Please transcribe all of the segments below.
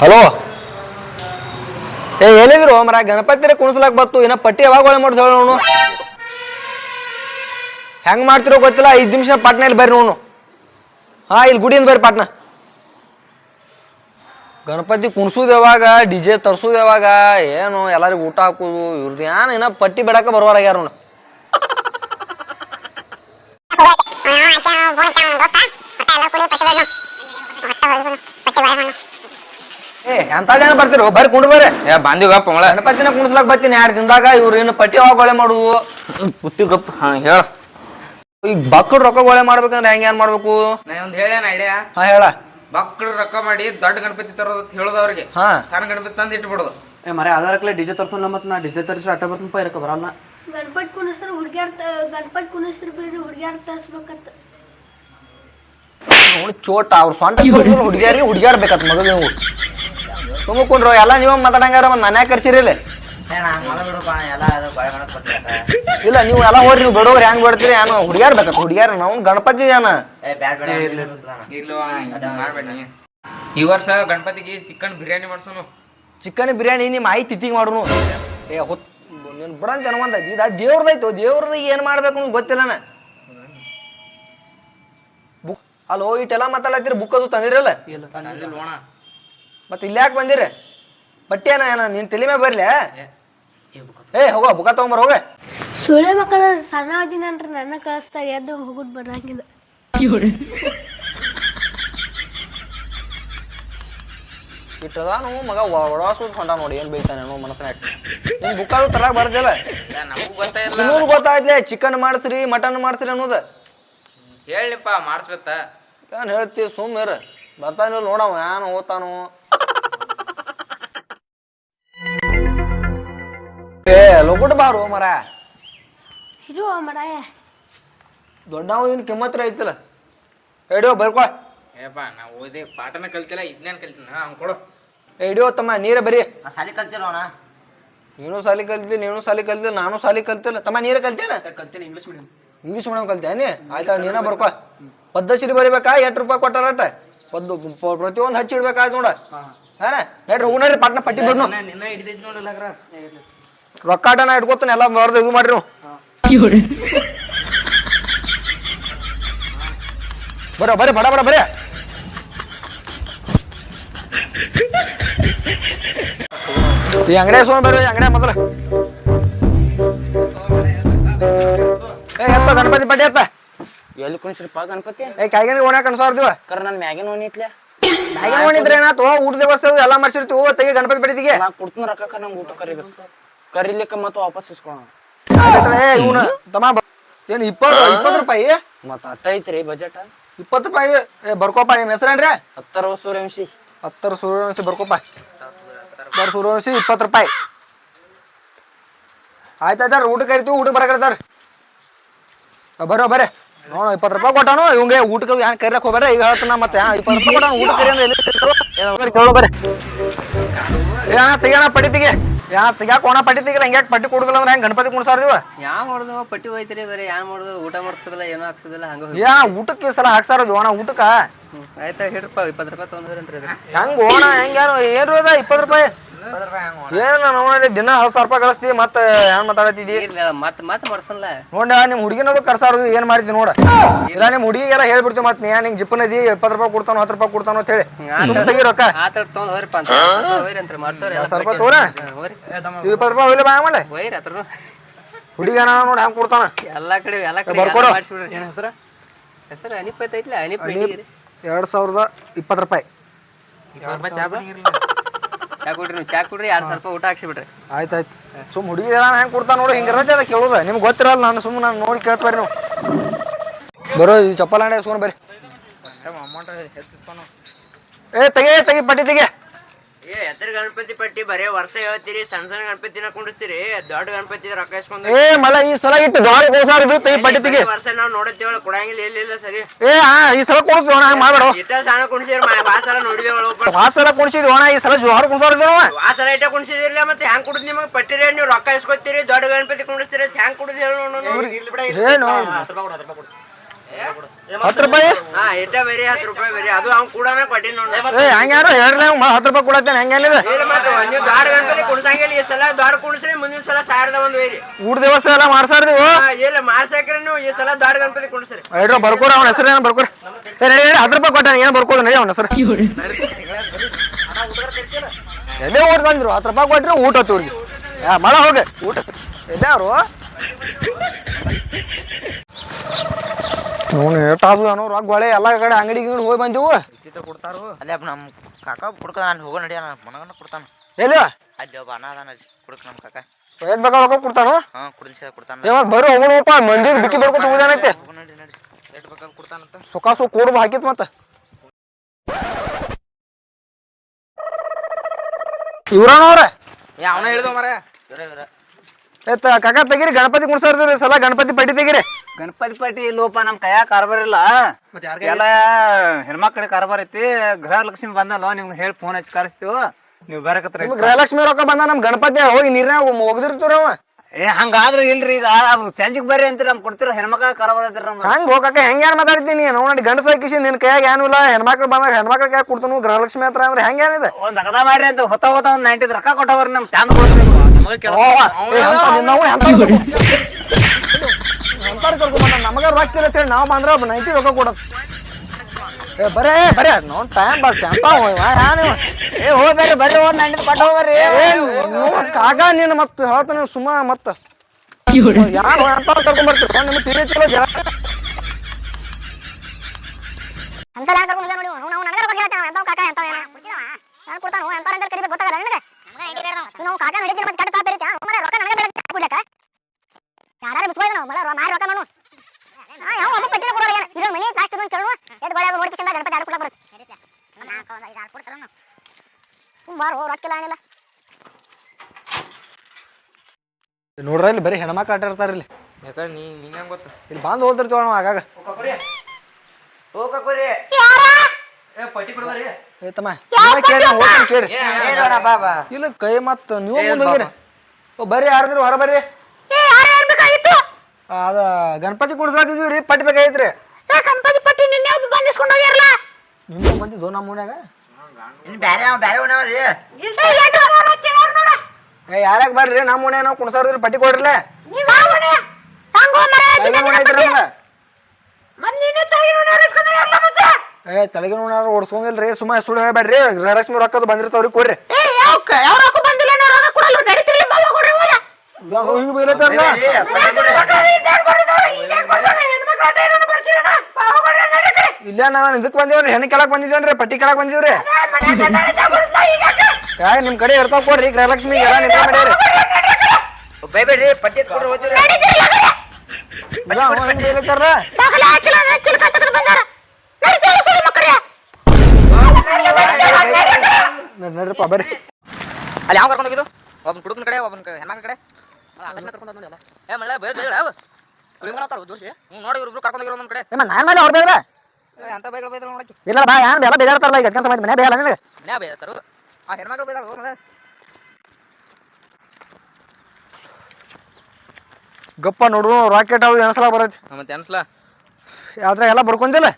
Hello? ಏ ಎಲ್ಲಿದ್ರು ಮರ ಗಣಪತಿರ ಕುಣಿಸ್ಲಾಕ್ ಬತ್ತು. ಏನ ಪಟ್ಟಿ ಯಾವಾಗ ಮಾಡ್ದು ಹೇಳ ಅವನು ಹೆಂಗ್ ಮಾಡ್ತಿರೋ ಗೊತ್ತಿಲ್ಲ. ಐದು ನಿಮಿಷ ಪಾಟ್ನ ಇಲ್ಲಿ ಬರ್ರಿ ಅವನು ಹಾ, ಇಲ್ಲಿ ಗುಡಿಯಿಂದ ಬರ್ರಿ ಪಾಟ್ನ. ಗಣಪತಿ ಕುಣಿಸೋದು ಯಾವಾಗ? ಡಿ ಜೆ ತರ್ಸೋದು ಯಾವಾಗ? ಏನು, ಎಲ್ಲರಿಗೂ ಊಟ ಹಾಕೋದು ಇವ್ರದ್ದು ಏನು ಇನ್ನ ಪಟ್ಟಿ ಬಿಡಾಕ ಬರುವಾರ ನೋಡು. ಏ ಎಂತ ಜನ ಬರ್ತಿರೋ ಬರ್ರಿ ಕುಂಡ್ ಬರ್ರಿ. ಏ ಬಂದಿವಪ್ಪ ಮಳ. ಗಣಪತಿನ ಕುಣಿಸ್ಲಾಕ್ ಬರ್ತೀನಿ ಎರಡು ದಿನದಾಗ ಇವ್ರು ಏನು ಪಟ್ಟಿ ಯಾವಾಗ ಗೊಳೆ ಮಾಡುದು? ಪುತ್ತಿ ಗಪ್ಪ ಹಾ ಹೇಳ. ಈಗ ಬಕ್ಕಡ್ ರೊಕ್ಕ ಗೊಳೆ ಮಾಡ್ಬೇಕಂದ್ರೆ ಹೆಂಗ್ ಏನ್ ಮಾಡ್ಬೇಕು? ನಾ ಒಂದ್ ಹೇಳೇನ ಐಡಿಯಾ ಹಾ ಹೇಳ. ಬಕ್ಕಡ ರೊಕ್ಕ ಮಾಡಿ ದೊಡ್ಡ ಗಣಪತಿ ತರೋದು ಅಂತ ಹೇಳೋದು ಅವ್ರಿಗೆ ಹಾ. ಸಣ್ಣ ಗಣಪತಿ ತಂದು ಇಟ್ಬಿಡೋದು. ಏ ಮರೆ ಆಧಾರಕ್ಲೆ ಡಿಜೆ ತರ್ಸೋಲ್ಲ ಮತ್ತೆ ನಾ ಡಿಜೆ ತರಿಸಿ ಅಟ್ಟ ಬರ್ತನಪ್ಪ ಇರಕ ಬರಲ್ಲ. ಗಣಪತಿ ಕುಣಿಸ್ರು ಹುಡ್ಗ್ಯಾರ್ ಗಣಪತಿ ಕುಣಿಸ್ರು ಬಿಡ್ರಿ ಹುಡ್ಗ್ಯಾರ್ ತರ್ಸ್ಬೇಕತ್ತ ನೋಡಿ ಚೋಟ ಅವ್ರ ಸ್ವಂತ ಹುಡುಗಿಯಾರಿಗೆ ಹುಡುಗಿಯಾರ್ ಬೇಕತ್ ಮಗ ನೀವು. ಸುಮ್ಮಕೊಂಡ್ರು ಎಲ್ಲ ನೀವ ಮಾತಾಡಂಗಾರ ಮತ್ತೆ ನಾನು ಯಾಕೆ ಕರ್ಸಿರಿಲ್ಲ ಇಲ್ಲ ನೀವು ಎಲ್ಲ ಹೋರಿ ನೀವು ಬಡವ್ರು ಹೆಂಗ್ ಬಿಡ್ತೀರಿ ಏನು? ಹುಡುಗಿಯಾರ್ ಬೇಕಾ ಹುಡುಗಿಯಾರ ನಾವು ಗಣಪತಿ ಏನ. ಈ ವರ್ಷ ಗಣಪತಿಗೆ ಚಿಕನ್ ಬಿರಿಯಾನಿ ಮಾಡ್ಸೋನು. ಚಿಕನ್ ಬಿರಿಯಾನಿ ನಿಮ್ಮ ಆಯಿ ತಿತ್ತಿಗೆ ಮಾಡೋನು. ಏ ಹೊತ್ ನೀನು ಬಿಡಂತ ಅನ್ಕೊಂತ ಇದ ದೇವ್ರದಾಯ್ತು ದೇವ್ರದ ಏನ್ ಮಾಡ್ಬೇಕು ಅಂತ ಗೊತ್ತಿಲ್ಲ ನಾ ಬುಕ್ ಅಲ್ಲೋ ಇಟ್ಟೆಲ್ಲ ಮಾತಾಡತ್ತೀರಿ ಬುಕ್ ಅದು ತಂದಿರಲ್ಲ? ಮತ್ತೆ ಇಲ್ಲಿ ಯಾಕೆ ಬಂದಿರಿ? ಬಟ್ಟೆ ಏನ ಏನ ನಿನ್ ತಲೆ ಮೇಲೆ ಬರ್ಲಿ? ಏ ಹೋಗ ಬುಕ್ಕ ತಗೊಂಬರ್ ಹೋಗ. ಸುಳೆ ಮಕ್ಕಳ ಸಣ್ಣ ದಿನನ್ರಿ ನನ್ನ ಕಳಿಸ್ತಾರೆ ಎದ್ದು ಹೋಗುದ್ ಬರಂಗಿಲ್ಲ. ಇಟ್ಟದಾನು ಮಗ ಒಡವಾಸೋದು ಹೊಂಡ ನೋಡಿ ಏನ್ ಬೈತಾನೆ ಏನೋ ಮನಸ್ಸಿನಾಗ ನಿನ್ ಬುಕ್ ಅದು ತರಾಕ್ ಬರ್ದಿಲ್ಲ. ನಮಗೂ ಗೊತ್ತಾಯಿಲ್ಲ ಇನ್ನೂರು ಗೊತ್ತಾಯ್ತಲೆ ಚಿಕನ್ ಮಾಡಿಸ್ರಿ ಮಟನ್ ಮಾಡಿಸ್ರಿ ಅನ್ನೋದು. ಹೇಳಿಪ್ಪ ಮಾಡಿಸ್ಬೇಕ ಏನ್ ಹೇಳ್ತಿ ಇರ ಬರ್ತಾನಿಲ್ಲ ನೋಡವ ಏನು ಓದ್ತಾನು. ಏ ಲೋಕುಟ್ ಬಾರು ಮರ ಇದು ಮರಾಯ ದೊಡ್ಡವ ಇನ್ ಕಿಮ್ಮತ್ರ ಐತಲ್ಲ. ಹಿಡಿಯೋ ಬರ್ಕೋ. ಏಪ್ಪ ನಾ ಓದಿ ಪಾಠನ ಕಲ್ತಿಲ್ಲ ಇದನ್ನೇನು ಕಲ್ತೀನಿ ಅವ್ನು ಕೊಡು. ಏ ಹಿಡಿಯೋ ತಮ್ಮ ನೀರ ಬರೀ. ನಾ ಸಾಲಿ ಕಲ್ತಿರೋಣ ನೀನು ಸಾಲಿ ಕಲ್ತಿ ನೀನು ಸಾಲಿ ಕಲ್ತಿ ನಾನು ಸಾಲಿ ಕಲ್ತಿಲ್ಲ. ತಮ್ಮ ನೀರ ಕಲ್ತೇನ ಕಲ್ತೀನಿ ಇಂಗ್ಲಿಷ್ ಮೀಡಿಯಂ ಇಂಗ್ಲೀಷ್ ಮೀಡಿಯಂ ಕಲ್ತೇನಿ ಆಯ್ತಾ ನೀನ ಬರ್ಕೋ. ಪದ್ಧತಿ ಬರಿಬೇಕಾ ಎಷ್ಟು ರೂಪಾಯಿ ಕೊಟ್ಟಾರಟ? ಪದ್ದು ಪ್ರತಿಯೊಂದು ಹಚ್ಚಿ ಇಡ್ಬೇಕಾಯ್ತು ನೋಡ. ಹಾನ ನಡ್ರಿ ಹೋಗ್ ನಡ್ರಿ ಪಟ್ನ ಪಟ್ಟಿ ಬಿಡ್ನು. ನಿನ್ನ- ಹಿಡಿದೈತಿ ನೋಡಲ್ಲ ರೊಕ್ಕಾಟನ ಇಟ್ಕೋತಾನೆ ಎಲ್ಲ ಬರ್ದು ಇದು ಮಾಡ್ರಿ ನೀವು. ಬರೋ ಬರ್ರಿ ಬಡ ಬಡ ಬರೀ ಈ ಅಂಗಡಿ ಸೋನ್ ಬರ್ರಿ ಅಂಗಡಿ ಮೊದಲು. ಏ ಎತ್ತ ಗಣಪತಿ ಪಟ್ಟಿ ಎತ್ತ. ಎಲ್ಲಿ ಕುಣಿಸ್ರಿಪ್ಪ ಗಣಪತಿ? ಏ ಕೈಗೆ ಓಣ್ಯಾಕ ಅನ್ಸಾರ್ದಿವ ಕರ ನನ್ನ ಮ್ಯಾಗಿನ ಓಣಿತ್ಲೆ ಮ್ಯಾಗಿನ ಓಣಿದ್ರೆ ಏನಾತು ಊಟ ವ್ಯವಸ್ಥೆ ಎಲ್ಲ ಮಾಡ್ಸಿರ್ತೀವಿ. ತೆಗಿ ಗಣಪತಿ ಪಟ್ಟಿಗೆ ನಾ ಕೊಡ್ತೀನಿ ರೊಕ್ಕ ನಂಗೆ ಊಟ ಕರಿಬೇಕು. ಕರಿಲಿಕ್ಕೆ ಮತ್ತೆ ವಾಪಸ್ ಇಸ್ಕೊಳ್ಳೋಣ ಏ ಇವನು ತಮ್ಮ ಬ- ಏನ್ ಇಪ್ಪತ್ತು ಇಪ್ಪತ್ತು ರೂಪಾಯಿ ಮತ್ತೆ ಅಟ್ಟ ಐತ್ರಿ ಬಜೆಟ್ ಇಪ್ಪತ್ತು ರೂಪಾಯಿ ಏ ಬರ್ಕೋಪ ನಿಮ್ಮ ಹೆಸರೇನ್ರಿ ಹತ್ತರ ಸೂರ್ಯವಂಶಿ ಹತ್ತರ ಸೂರ್ಯವಂಶಿ ಬರ್ಕೋಪ ಬರ್ ಸೂರ್ಯವಂಶಿ ಇಪ್ಪತ್ತು ರೂಪಾಯಿ ಆಯ್ತಾಯ್ತಾರ ಊಟ ಕರಿತೀವಿ ಊಟ ಬರಕರ್ತಾರ ಬರೋ ಬರ್ರಿ ನೋಡು ಇಪ್ಪತ್ತು ರೂಪಾಯಿ ಕೊಟ್ಟಾನು ಇವಂಗೆ ಊಟಕ್ಕೆ ಏನ್ ಕರಿಯಕ್ ಹೋಗ್ಬೇಡ ಈಗ ಹೇಳ್ತಾನ ಮತ್ತೆ ಯಾ- ಇಪ್ಪತ್ತು ರೂಪಾಯಿ ಕೊಟ್ಟಾನ ಊಟ ಕರಿ ಅಂದ್ರೆ ಎಲ್ಲಿ ಸಿಗ್ತಾರೋ? ಏನೋ ಬರ್ರಿ ಕೇಳೋ ಬರ್ರಿ ಏ ಅಣ್ಣ ತೆಗಿಯೋಣ ಪಟ್ಟಿ ತೆಗಿ ಯಾ ತೆಗ್ಯಾಕ ಒಣ ಪಟ್ಟಿ ತೆಗಿಲ್ಲ ಹೆಂಗ್ಯಾಕ್ ಪಟ್ಟಿ ಕೊಡುದಿಲ್ಲ ಅಂದ್ರೆ ಹೆಂಗ್ ಗಣಪತಿ ಕುಣ್ಸಾರ್ದಿವ ಯಾ ಮಾಡುದು ಪಟ್ಟಿ ಹೋಯ್ತಿರಿ ಬರೀ ಯಾ ಮಾಡುದು ಊಟ ಮಾಡಿಸ್ತದಲ್ಲ ಏನೋ ಹಾಕ್ಸೋದಿಲ್ಲ ಹಂಗ ಯಾ ಊಟಕ್ಕೆ ಈ ಸಲ ಹಾಕ್ಸಾರದು ಅಣ್ಣ ಊಟಕ್ಕ? ಆಯ್ತಾ ಹೇಳ್ರಪ್ಪ ಇಪ್ಪತ್ತು ರೂಪಾಯಿ ತೊಗೊಂಡ್ರಿ ಅಂತ ಹೆಂಗ್ ಓಣ ಹೆಂಗ್ ಯಾರು ಏನು ಇಪ್ಪತ್ತು ರೂಪಾಯಿ? ಏನ ನೋಡಿ ದಿನ ಹತ್ತು ಸಾವಿರ ರೂಪಾಯಿ ಕಳಿಸ್ತಿ ಮತ್ತ ಏನ್ ಮಾತಾಡತ್ತಿದಿ? ಮತ್ ಮತ್ತೆ ಮತ್ತೆ ಮಾಡ್ಸಲ್ಲ ನೋಡ ನಿಮ್ ಹುಡುಗಿನದು ಕರ್ಸಾರದು ಏನ್ ಮಾಡಿದ್ವಿ ನೋಡ. ಇಲ್ಲ ನಿಮ್ ಹುಡುಗಿಗೆಲ್ಲ ಹೇಳ್ಬಿಡ್ತೀವಿ ಮತ್ತೆ ನೀ ನಿಂಗ್ ಜಿಪ್ಪನದಿ ಇಪ್ಪತ್ತು ರೂಪಾಯಿ ಕೊಡ್ತಾನೋ ಹತ್ತು ರೂಪಾಯಿ ಕೊಡ್ತಾನೋ ಅಂತ ಹೇಳಿ. ತೆಗಿ ರೊಕ್ಕ. ಎಲ್ಲ ಸ್ವಲ್ಪ ತೋರ ಇಪ್ಪತ್ತು ರೂಪಾಯಿ ಹೋಗ್ಲಿ ಬಾ ಆಮೇಲೆ. ಹೋಯ್ರಿ ಅತ್ರ ಹುಡುಗಿ ಏನ ನೋಡಿ ಹಂಗ ಕೊಡ್ತಾನ. ಎಲ್ಲಾ ಕಡೆ ಎಲ್ಲಾ ಕಡೆ ಬರ್ಕೊಡು. ಮಾಡಿಸ್ಬಿಡ್ರಿ. ಹೆಸರು? ಅನಿಪ್ ಐತೈತ್ಲ ಅನಿಪ್ ಹಿಡೀರಿ ಎರಡ್ ಸಾವಿರದ ಇಪ್ಪತ್ತು ರೂಪಾಯಿ. ಚಾ ಕುಡ್ರಿ ನೀವು ಚಾ ಕೊಡ್ರಿ ಎರಡು ಸಾವಿರ ರೂಪಾಯಿ ಊಟ ಹಾಕ್ಸಿಬಿಡ್ರಿ. ಆಯ್ತಾಯ್ತು. ಸುಮ್ ಹುಡುಗಿ ಎಲ್ಲ ಹೆಂಗ್ ಕೊಡ್ತಾನ ನೋಡು ಹಿಂಗ ಇರತ್ತೆ ಅದ ಕೇಳುದ. ನಿಮ್ಗೆ ಗೊತ್ತಿರಲ್ಲ ನಾನು ಸುಮ್ ನಾನು ನೋಡಿ ಕೇಳ್ತಾರಿ ನೀವು. ಬರೋ ಈ ಚಪ್ಪಲ್ ಅಂಗಡಿ ಸುಮ್ಮನೆ ಬರ್ರಿ. ಅಮೌಂಟ್ ಹೆಚ್ಚಿಸ್ಕೊಂಡು ಏ ತೆಗಿ ತೆಗಿ ಪಟ್ಟಿ ತೆಗಿ. ಏ ಎದ್ರ ಗಣಪತಿ ಪಟ್ಟಿ ಬರೇ ವರ್ಷ ಹೇಳ್ತೀರಿ ಸಣ್ಣ ಸಣ್ಣ ಗಣಪತಿನ ಕುಂಡಿಸ್ತೀರಿ ದೊಡ್ಡ ಗಣಪತಿ ರೊಕ್ಕ ಇಸ್ಕೊಂಡ್ ಏ ಮಲ್ಲ ಈ ಸಲ ಇಟ್ಟು ದಾರಿ ಗೋಸಾರ ಇದು ಈ ಪಟ್ಟಿ ತೆಗಿ ವರ್ಷ ನಾವು ನೋಡತ್ತೇವಳ ಕೊಡಂಗಿಲ್ಲ ಇಲ್ಲ ಸರಿ? ಏ ಹಾ ಈ ಸಲ ಕೊಡ್ತೀವಿ ಅಣ್ಣ ಹಂಗೆ ಮಾಡ್ಬೇಡ. ಇಟ್ಟ ಸಣ್ಣ ಕುಣಿಸಿದ್ರೆ ಭಾಳ ಸಲ ನೋಡಿದೇವಳ ಆ ಸಲ ಕುಣಿಸಿದ್ವಿ ಅಣ್ಣ ಈ ಸಲ ಜೋಹರ್ ಕುಣಿಸೋರ್ ಇದ್ದೀವಿ ನಾವು. ಆ ಸಲ ಇಟ್ಟ ಕುಣಿಸಿದಿರ್ಲಿಲ್ಲ ಮತ್ತೆ ಹ್ಯಾಂಗ್ ಕುಡಿದ್ ನಿಮಗೆ? ಪಟ್ಟಿರಿ ನೀವು ರೊಕ್ಕ ಇಸ್ಕೊತೀರಿ ದೊಡ್ಡ ಗಣಪತಿ ಕುಣಿಸ್ತೀರಿ ಹ್ಯಾಂಗ್ ಕುಡಿದ್ ಹೇಳು ನೋಡೋಣ ಏನು ಹತ್ತು ರೂಪಾಯಿ? ಹಾ ಇಟ್ಟ ಬೇರೆ ಹತ್ತು ರೂಪಾಯಿ ಬೇರೆ. ಅದು ಅವ್ನ್ ಕೂಡ ಕೊಟ್ಟಿನ ನೋಡ. ಏ ಹಂಗ್ಯಾರು ಹೇಳ್ರಿ ಅವ್ನ್ ಹತ್ತು ರೂಪಾಯಿ ಕೊಡತ್ತೇನೆ ಹೆಂಗೇನಿದೆ ಇಲ್ಲ ಮತ್ತೆ ನೀವು ದ್ವಾರ ಗಣಪತಿ ಕುಣಿಸಂಗಿಲ್ಲ ಈ ಸಲ ಕುಣಿಸ್ರಿ ಮುಂದಿನ ಸಲ ಸಾವಿರದ ಒಂದ್ ವೈರಿ. ಊಟ ದೇವಸ್ಥಾನ ಎಲ್ಲ ಮಾಡ್ಸಾರ್ದು ಇಲ್ಲ ಮಾಡ್ಸಕ್ರಿ ನೀವು ಈ ಸಲ ದ್ವಾರ ಗಣಪತಿ ಕುಣಿಸ್ರಿ. ಬರ್ಕೋರ ಅವ್ನ ಹೆಸರು ಏನು ಬರ್ಕೋರಿ ಹತ್ತು ರೂಪಾಯಿ ಕೊಟ್ಟಾನ ಏನು ಬರ್ಕೋದು ನಡಿ ಅವನ ಹೆಸರು. ಎಲ್ಲೇ ಊಟ ತಂದ್ರು ಹತ್ತು ರೂಪಾಯಿ ಕೊಟ್ರಿ ಊಟ ಯಾ ಮಾಡ ಹೋಗಿ. ಊಟ ಎಲ್ಲೇ ಅವರು? ನೋಡು ಏಟಾದು ಏನೋ ರೊಕ್ಕ ಗೊಳೆ ಎಲ್ಲ ಕಡೆ ಅಂಗಡಿ ಗಿಂಗಡಿ ಹೋಗಿ ಬಂದಿವು. ಅಲ್ಲೇ ಅಪ್ಪ ನಮ್ಮ ಕಾಕ ಕೊಡ್ಕ ನಾನು ಹೋಗೋ ನಡಿಯ ನನ್ನ ಮನಗನ ಕೊಡ್ತಾನ. ಎಲ್ಲಿ? ಅಲ್ಲಿ ಒಬ್ಬ ಅಣ್ಣ ಅದಾನ ಅಲ್ಲಿ ನಮ್ಮ ಕಾಕ. ಬೇಕಾ ರೊಕ್ಕ ಕೊಡ್ತಾನು? ಹಾ ಕೊಡ್ತಾನ. ಬರ್ರಿ ಹೋಗೋಣಪ್ಪ ಮಂದಿ ಬಿಕ್ಕಿ ಬರ್ಕೊತ ಹೋಗ್ಯಾನೈತೆ ಹೋಗು ನಡಿ ನಡಿ. ಎಷ್ಟು ಬೇಕಾದ್ರೆ ಕೊಡ್ತಾನಂತ ಸುಖ ಸುಖ ಕೂಡ ಹಾಕಿತ್ ಮತ್ತ. ಇವ್ರನವ್ರ? ಏ ಅವನ ಹೇಳ್ದವ ಮರ ಇವ್ರ ಇವ್ರ. ಏತ್ ಕಾಕ ತೆಗಿರಿ ಗಣಪತಿ ಕುಣಿಸ್ತಾರ ಸಲ ಗಣಪತಿ ಪಟ್ಟಿ ತೆಗಿರಿ. ಗಣಪತಿ ಪಟ್ಟಿ ಲೋಪ ನಮ್ ಕೈಯಾಗ ಕಾರ್ಬಾರ್ ಇಲ್ಲ. ಎಲ್ಲ ಹೆಣ್ಮಕ್ಳ ಕಾರ್ಬಾರ್ ಐತಿ ಗೃಹಲಕ್ಷ್ಮಿ ಬಂದಲ್ಲ ನಿಮ್ಗೆ ಹೇಳಿ ಫೋನ್ ಹಚ್ಚಿ ಕರೆಸ್ತೀವಿ. ನೀವು ಬರಕತ್ರ. ನಿಮ್ ಗೃಹಲಕ್ಷ್ಮಿ ರೊಕ್ಕ ಬಂದ ನಮ್ ಗಣಪತಿ ಹೋಗಿ ನೀರ್ನಾಗ ಒಗದಿರ್ತೀರ ಅವ. ಏ ಹಂಗಾದ್ರೆ ಇಲ್ರಿ ಈಗ ಚಂಜಿಗ್ ಬರ್ರಿ ಅಂತ ನಮ್ ಕೊಡ್ತೀರ ಹೆಣ್ಮಕ್ಳ ಕಾರ್ಬಾರ್ ಐತ್ರಿ ನಮ್ ಹಂಗ ಹೋಗಕ ಹೆಂಗ್ ಏನ್ ಮಾತಾಡ್ತೀನಿ ನೋಡಿ ಗಂಡಸ ಹಾಕಿಸಿ ನಿನ್ ಕೈಯಾಗ ಏನು ಇಲ್ಲ ಹೆಣ್ಮಕ್ಳು ಬಂದಾಗ ಹೆಣ್ಮಕ್ಳ ಕೈ ಕೊಡ್ತಾನು ಗೃಹಲಕ್ಷ್ಮಿ ಹತ್ರ ಅಂದ್ರೆ ಹೆಂಗ್ ಏನಿದೆ? ಒಂದ್ ಅಗದ ಮಾಡ್ರಿ ಅಂತ ಹೊತ್ತ ಹೊತ್ತ ಒಂದ್ ನೈಂಟಿ ರೊಕ್ಕ ಕೊಟ್ಟವ್ರಿ ನಮ್ ಚಂದ್ ಕೊಡ್ತೀವಿ ನಮಗ ರೊಕ್ಕ ಇಲ್ಲ ಅಂತೇಳಿ ನಾವ್ ಬಂದ್ರ ನೈಂಟಿ ರೊಕ್ಕ ಕೊಡೋದು. ಏ ಬರೇ ಬರೇ ನೋಡ್ ಟೈಮ್ ಬರ್ ಚಂಪ ಏ ಹೋಗ್ಬೇಡ್ರಿ ಬರ್ರಿ ಒಂದ್ ನೈಂಟಿ ಕೊಟ್ಟ ಹೋಗ್ರಿ ಕಾಗ ನೀನು ಮತ್ತ ಹೇಳ್ತಾನೆ ಸುಮ್ಮ ಮತ್ತ. ಯಾರು ಅಂತ ಕರ್ಕೊಂಡ್ ಬರ್ತೀರ? ನಿಮ್ಗೆ ತಿಳಿತಿಲ್ಲ ಜನ ಅಂತ ನಾನು ಕರ್ಕೊಂಡು ಹೋಗ್ಯಾನ ನೋಡಿ ನಾವು ನನಗೆ ಬಗ್ಗೆ ಹೇಳ್ತಾನ ಕಾಕ ಎಂತ ನಾನು ಅಂತ ಕರಿಬೇಕು ಗೊತ್ತಾಗಲ್ಲ ನನಗೆ ನಾವು ಕಾಕ ನಡೀತೀರಿ ಮತ್ತೆ ಕಟ್ಟ ಬೇರೆ ಮರ ರೊಕ್ಕ ನನಗೆ ಬೇಡ ಕೊಡ್ಲಕ್ಕ ಯಾರು ಬಿಚ್ಕೊಳ್ಳೋದು ನಾವು ಮರ ಮಾರಿ ರೊಕ್ಕ ನಾನು ಹಾ ಯಾವ ಅಮ್ಮ ಪಟ್ಟಿನ ಕೊಡೋಲ್ಲ ಏನು ಇದು ಮನೆ ಲಾಸ್ಟ್ ಒಂದು ಕೇಳುವ ಎದ್ದು ಗೋಡೆ ನೋಡ್ಕಿಸಿಂದ ಗಣಪತಿ ಆಡ್ಕೊಳ ಬರುತ್ತೆ ನಾಲ್ಕು ಒಂದು ಐದು ಆರು ಕೊಡ್ತಾರ ನಾವು ಬಾರೋ ರೊಕ್ಕ ಇಲ್ಲ ಏನಿಲ್ಲ ನೋಡ್ರ ಇಲ್ಲಿ ಬರೀ ಹೆಣ್ಮಕ್ಳು ಆಟ ಇರ್ತಾರ ಇಲ್ಲಿ. ಯಾಕಂದ್ರೆ ನೀ ಹೆಂಗ್ ಗೊತ್ತ? ಇಲ್ಲಿ ಬಂದು ಹೋಗ್ತಿರ್ತೀವ ನಾವು ಆಗಾಗ. ಹೋಗ್ರಿ ಏ ಪಟ್ಟಿ ಕೊಡ್ಬಾರಿ ಏ ತಮ್ಮ ನೀವೇ ಕೇಳಿ ಹೋಗ್ತೀನಿ ಕೇಳಿ ಇಲ್ಲ ಕೈ ಮತ್ತ ನೀವು ಮುಂದೆ ಹೋಗಿರಿ. ಓ ಬರ್ರಿ ಯಾರದ್ರಿ ಹೊರ ಬರ್ರಿ. ಆ, ಅದ ಗಣಪತಿ ಕುಡ್ಸಾತಿದ್ವಿ ರೀ ಪಟ್ಟಿ ಬೇಕಾಗಿತ್ರಿ. ಗಣಪತಿ ಪಟ್ಟಿ ನಿನ್ನೆ ಯಾವ್ದು ಬಂದಿಸ್ಕೊಂಡು ಹೋಗ್ಯಾರಲ್ಲ ನಿಮ್ಗೆ ಬಂದಿದ್ದು ನಮ್ಮ ಮನ್ಯಾಗ ಇನ್ ಬ್ಯಾರೆ ಬ್ಯಾರೆ ಏ ಯಾರ್ಯಾಕ ಬರ್ರಿ? ನಮ್ಮ ಮನೆ ನಾವು ಕುಣ್ಸಾರ್ದ್ರಿ ಪಟ್ಟಿ ಕೊಡ್ರಲ್ಲ ನೀವು ನೋವು ಏ ತಲೆಗೆ ನೋಣ ಓಡಿಸ್ಕೊಂಗಿಲ್ರಿ ಸುಮ್ಮ ಸುಳ್ಳು ಹೇಳ್ಬೇಡ್ರಿ. ಗೃಹಲಕ್ಷ್ಮಿ ರೊಕ್ಕದ ಬಂದಿರ್ತಾವ್ರಿ ಕೊಡ್ರಿ. ನಾವು ಹೋಗ ಬೈಲತ್ತಾರಲ್ಲ ಇಲ್ಲ ನಾನು ಇದಕ್ ಬಂದೇವ್ರಿ. ಹೆಣ್ಣು ಕೆಳಕ್ ಬಂದಿದ್ದೇವ್ರಿ. ಪಟ್ಟಿ ಕೆಳಕ್ ಬಂದಿವ್ರಿ ಕಾಯ ನಿಮ್ ಕಡೆ ಇರ್ತಾವ ಕೊಡ್ರಿ ಗೃಹಲಕ್ಷ್ಮಿ ಎಲ್ಲ ನಿಮ್ ಮಾಡ್ಯಾರಿ. ಬೈಬೇಡ್ರಿ ಪಟ್ಟಿ ಕೊಡ್ರಿ ಹೋಗ್ತೀವಿ ಇಲ್ಲ ಅವ ಹಿಂಗ್ ನಡ್- ನಡ್ರಿಪ್ಪ ಬರ್ರಿ. ಅಲ್ಲಿ ಯಾವ ಕರ್ಕೊಂಡು ಹೋಗಿದ್ದು? ಒಬ್ಬನ ಕುಡುಕನ ಕಡೆ ಒಬ್ಬನ ಹೆಣ್ಮಕ್ಳ ಕಡೆ? ಏ ಬೇಗ ಬೇಗ ಅವ ಹ್ಞೂ ನೋಡಿ ಇವ್ರಿಬ್ರು ಕರ್ಕೊಂಡು ಹೋಗಿರೋ ಒಂದೊಂದ್ ಕಡೆ. ಏ ನಾನ್ ಮಾಡಿ ಅವ್ರ ಬೇಡ ಏ, ಅಂತ ಬೇಗ ಬೇಗ ನೋಡಕ್ಕೆ. ಇಲ್ಲ ಬಾ ಯಾನ್ ಬೇಡ ಬೇಜಾರ್ತಾರಲ್ಲ ಈಗ ಕೆಲಸ ಮಾಡಿ ಮನೆ ಬೇಡ ನಿನಗೆ? ಮನ್ಯಾಗ ಆ ಹೆಣ್ಮಕ್ಳು ಗಪ್ಪ ನೋಡು ರಾಕೆಟ್ ಅವು ಎನ್ಸಲ ಬರೈತಿ ಮತ್ತೆ ಅನ್ಸ್ಲಾ ಆದ್ರೆ ಎಲ್ಲ ಬರ್ಕೊಂದಿಲ್ಲ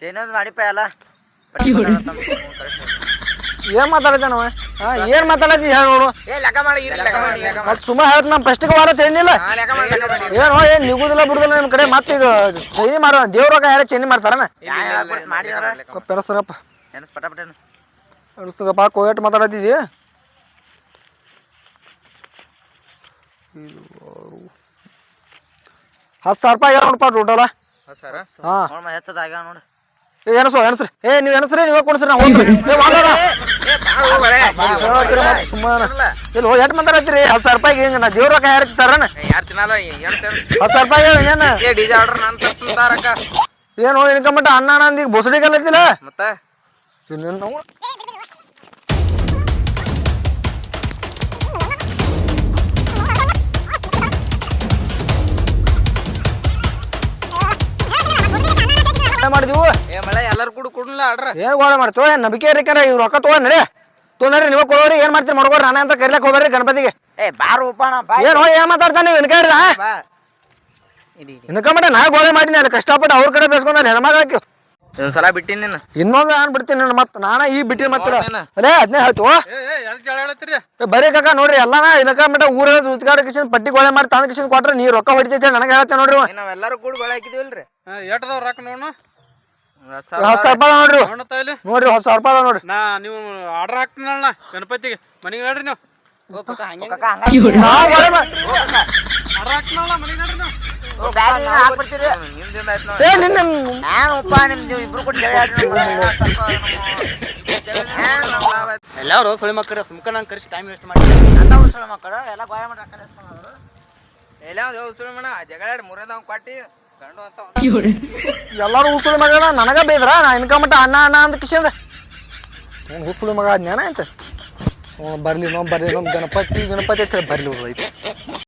ಚೈನದ್ ಮಾಡಿಪ್ಪ ಎಲ್ಲ ಏನ್ ಮಾತಾಡತಾನವ ಹಾ ಏನ್ ಮಾತಾಡದಿ ಹೇಳ ನೋಡು ಏ ಲೆಕ್ಕ ಮಾಡಿ ಇರಿ ಲೆಕ್ಕ ಮಾಡಿ ಲೆಕ್ಕ ಮಾಡಿ ಮತ್ ಸುಮ್ಮ ಹೇಳ್ತ ನಮ್ ಫಸ್ಟಿಗೆ ವಾರ ತಿಂಡಿಲ್ಲ ಹಾ ಲೆಕ್ಕ ಮಾಡಿ ಲೆಕ್ಕ ಮಾಡಿ ಏನೋ ಏನ್ ನಿಗುದಿಲ್ಲ ಬಿಡುದಿಲ್ಲ ನಿಮ್ ಕಡೆ ಮತ್ತೆ ಇದು ಚೈನಿ ಮಾಡ ದೇವ್ರಾಗ ಯಾರ ಚೈನಿ ಮಾಡ್ತಾರನ. ಪೆರಸ್ತಾರಪ್ಪ ಪಟ ಪಟ ಅನಿಸ್ತದಪ್ಪ ಕೋಯಟ್ ಮಾತಾಡತಿದ್ದಿ ಹತ್ತು ಸಾವಿರ ರೂಪಾಯಿ ನೋಡಪ್ಪ ಟೋಟಲ ಹಾ ನೋಡ್ ಹೆಚ್ಚದ ಆಗ್ಯಾವ ನೋಡಿ ಏ ಎನಸು ಎನಸ್ರಿ ಏ ನೀವು ಎನಸ್ರಿ ನೀವೇ ಕೊಡ್ಸ್ರಿ ನಾವು ಸುಮ್ಮನೆ ಇಲ್ಲಿ ಹೋಗಿ ಎಟ್ ಮಾತಾಡತ್ತೀರಿ ಹತ್ತು ಸಾವಿರ ರೂಪಾಯಿ ಹಿಂಗ ನಾ ರೊಕ್ಕ ಯಾರು ತರನ ಹತ್ತು ಸಾವಿರ ರೂಪಾಯಿ ಏನು ಏನ ಏ ಡಿಜೆ ಆರ್ಡರ್ ನಾನು ತರ್ಸ್ತಾರಕ್ಕ ಏನು ಇನ್ಕಮಟ್ಟ ಅಣ್ಣ ನಂದು ಈಗ ಬೊಸಡಿಗಲ್ಲತ್ತಿಲ್ಲ ಮತ್ತೆ ನಾವು ಮಾಡಿದೀವು. ಏ ಮಳೆ ಎಲ್ಲರೂ ಕೂಡ ಕೊಡ್ಲಿಲ್ಲ ಆರ್ಡ್ರ ಏನ್ ಗೋಳ ಮಾಡ್ತೋ ಏನ್ ನಂಬಿಕೆ ಇರ್ಕಾರ ಇವ್ ರೊಕ್ಕ ತಗೊಂಡ್ ನಡಿ. ತೊಂದ್ರೆ ನೀವ ಕೊಡೋರಿ ಏನ್ ಮಾಡ್ತೀರಿ ಮಾಡ್ಕೋರಿ ನಾನೇ ಅಂತ ಕರಿಲಕ್ ಹೋಗ್ರಿ ಗಣಪತಿಗೆ. ಏ ಬಾರು ಉಪ್ಪಣ ಬಾ ಏನ್ ಹೋ ಏನ್ ಮಾತಾಡ್ತಾನೆ ನೀವು ಬಾ. ಇಡಿ ಇಡಿ ಇನ್ಕ ಮಟ ನಾ ಗೋಳೆ ಮಾಡಿನಿ ಅಲ್ಲಿ ಕಷ್ಟಪಟ್ಟು ಅವ್ರ ಕಡೆ ಬೇಸ್ಕೊಂಡ್ ಹೆಣ್ಮಗಳಾಕಿ ಇದೊಂದ್ ಸಲ ಬಿಟ್ಟಿನಿ ನೀನು ಇನ್ನೊಂದು ನಾನ್ ಬಿಡ್ತೀನಿ ನನ್ನ ಮತ್ ನಾನ ಈ ಬಿಟ್ಟಿನ ಮತ್ತ ನೋಡ್ನೇನ? ಅಲ್ಲೇ ಅದನ್ನೇ ಹೇಳ್ತು ಏ, ಬರೀ ಕಾಕ ನೋಡ್ರಿ ಎಲ್ಲಾನ ಇನ್ಕ ಮಟ ಊರ ಉತ್ಕಾಡ ಕಿಶನ್ ಪಟ್ಟಿ ಗೋಳೆ ಮಾಡಿ ತಂದ ಕಿಶನ್ ಕೊಟ್ರೆ ನೀ ರೊಕ್ಕ ಹೊಡಿತೈತೆ ನನಗೆ ಹೇಳ್ತೇನೆ ನೋಡ್ರಿ ಇವ. ನಾವೆಲ್ಲರೂ ಕೂಡ ಗೊಳ ಹಾಕಿದ್ವಿಲ್ರಿ. ಏಟದವ್ ನೋಡೋಣ ನೋಡು ರೂಪಾಯಿ ನೋಡ್ರಿ. ಇವ. ನೋಡತ್ತ ಇಲ್ಲಿ ನೋಡ್ರಿ ಹತ್ತು ಸಾವಿರ ರೂಪಾಯಿ ಅದಾವ ನೋಡ್ರಿ. ನಾ ನೀವು ಆರ್ಡರ್ ಹಾಕ್ತೀನಲ್ಲ ಗಣಪತಿಗೆ. ಮನೆಗೆ ಹೇಳ್ರಿ ನೀವು. ನಾವ್ ಆರ್ಡರ್ ಹಾಕ್ತೀನಲ್ಲ ಮನೆಗೆ ಏ ನಿನ್ನ ಎಲ್ಲಾರು ಸುಳಿ ಮಕ್ಕಳು ಸುಮ್ಕ ನಂಗೆ ಕರೆಸಿ ಟೈಮ್ ವೇಸ್ಟ್ ಮಾಡಿ. ಮಕ್ಕಳು ಎಲ್ಲ ಗೋಯ ಮಾಡಿ ಎಲ್ಲ ಸುಳ್ಳು ಮಣ್ಣ ಜಗಳ ಮೂರನೇದವ್ ಕೊಟ್ಟಿ ಎಲ್ಲಾರು ಉಸುಳಿ ಮಗ ನನಗ ಬೇದ್ರ ನಾ ಇನ್ಕ ಮಟ್ಟ ಅಣ್ಣ ಅಣ್ಣ ಅಂತ ಕಿಶಂದ ಉಸುಳಿ ಮಗ ಜ್ಞಾನ ಅಂತ ಬರ್ಲಿ ನೋ ಬರ್ಲಿ ನಮ್ ಗಣಪತಿ ಗಣಪತಿ ಬರ್ಲಿ ಹುಡ್ರು ಐತೆ